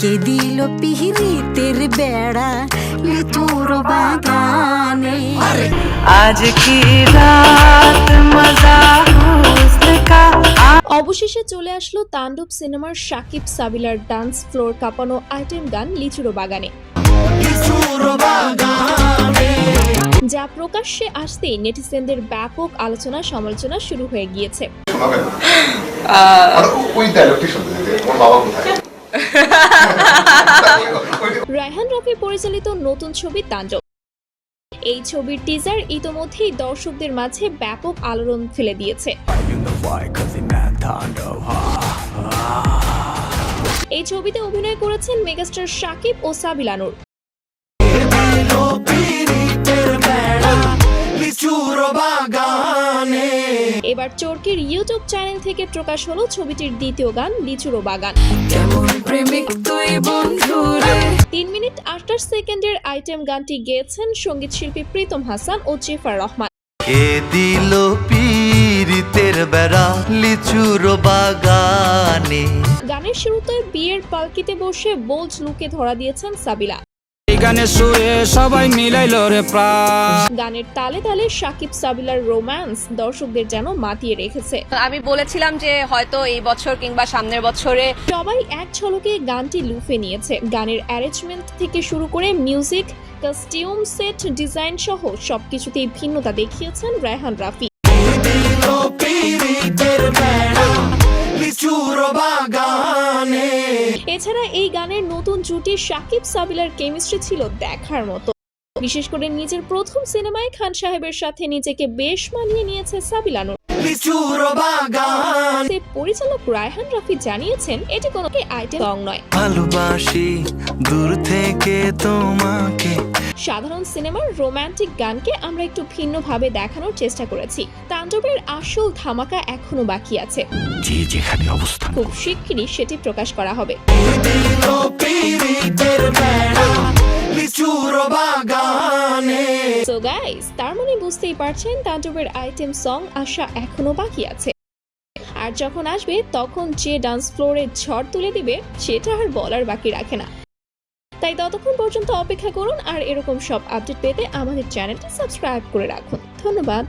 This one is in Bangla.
কে দিল পিহিতের বেড়া? লিচুর বাগানে। আজ কি রাত? মজা হুসকা অবশেষে চলে আসলো তাণ্ডব সিনেমার সাকিব সাবিলার ডান্স ফ্লোর কাঁপানো আইটেম গান লিচুরো বাগানে। যা প্রকাশ্যে আসতেই নেটিজেনদের ব্যাপক আলোচনা সমালোচনা শুরু হয়ে গিয়েছে। রায়হান রফি পরিচালিত নতুন ছবি তাণ্ডব। এই ছবির টিজার ইতোমধ্যেই দর্শকদের মাঝে ব্যাপক আলোড়ন ফেলে দিয়েছে। এই ছবিতে অভিনয় করেছেন মেগাস্টার শাকিব ও সাবিলানুর এবার চরকির ইউটিউব চ্যানেল থেকে প্রকাশ হলো ছবিটির দ্বিতীয় গান লিচুরো বাগান। আটাশ সেকেন্ডের আইটেম গানটি গেয়েছেন সংগীত শিল্পী প্রীতম হাসান ও জেফার রহমান। এ দিল পীরিতের বেড়া লিচুর বাগানে? গানের শুরুতে বিয়ের পালকিতে বসে বোল্ড লুকে ধরা দিয়েছেন সাবিলা। গানের সুরে সবাই মিলাইল রে প্রাণ। গানের তালে তালে সাকিব সাবিলার রোম্যান্স দর্শকদের যেন মাতিয়ে রেখেছে। আমি বলেছিলাম যে হয়তো এই বছর কিংবা সামনের বছরে সবাই এক ঝলকে গানটি লুফে নিয়েছে। গানের অ্যারেঞ্জমেন্ট থেকে শুরু করে মিউজিক কস্টিউম সেট ডিজাইন সহ সবকিছুতেই ভিন্নতা দেখিয়েছেন রায়হান রাফি। এছাড়া এই গানের নতুন জুটি সাকিব সাবিলার কেমিস্ট্রি ছিল দেখার মতো। বিশেষ করে নিজের প্রথম সিনেমায় খান সাহেবের সাথে নিজেকে বেশ মানিয়ে নিয়েছে সাবিলানুর পরিচালক রায়হান রাফি জানিয়েছেন এটি কোনো আইটেম সং নয়। ভালোবাসি দূর থেকে তোমাকে। সাধারণ সিনেমার রোমান্টিক গানকে আমরা একটু ভিন্নভাবে দেখানোর চেষ্টা করেছি। তাণ্ডবের আসল ধামাকা এখনও বাকি আছে। খুব শিগগিরই সেটি প্রকাশ করা হবে। সো গাইস তার মানে বুঝতেই পারছেন তাণ্ডবের আইটেম সং আসা এখনও বাকি আছে। আর যখন আসবে তখন যে ডান্স ফ্লোরে ঝড় তুলে দিবে সেটা আর বলার বাকি রাখে না। তাই ততক্ষণ পর্যন্ত অপেক্ষা করুন আর এরকম সব আপডেট পেতে আমাদের চ্যানেলটি সাবস্ক্রাইব করে রাখুন। ধন্যবাদ।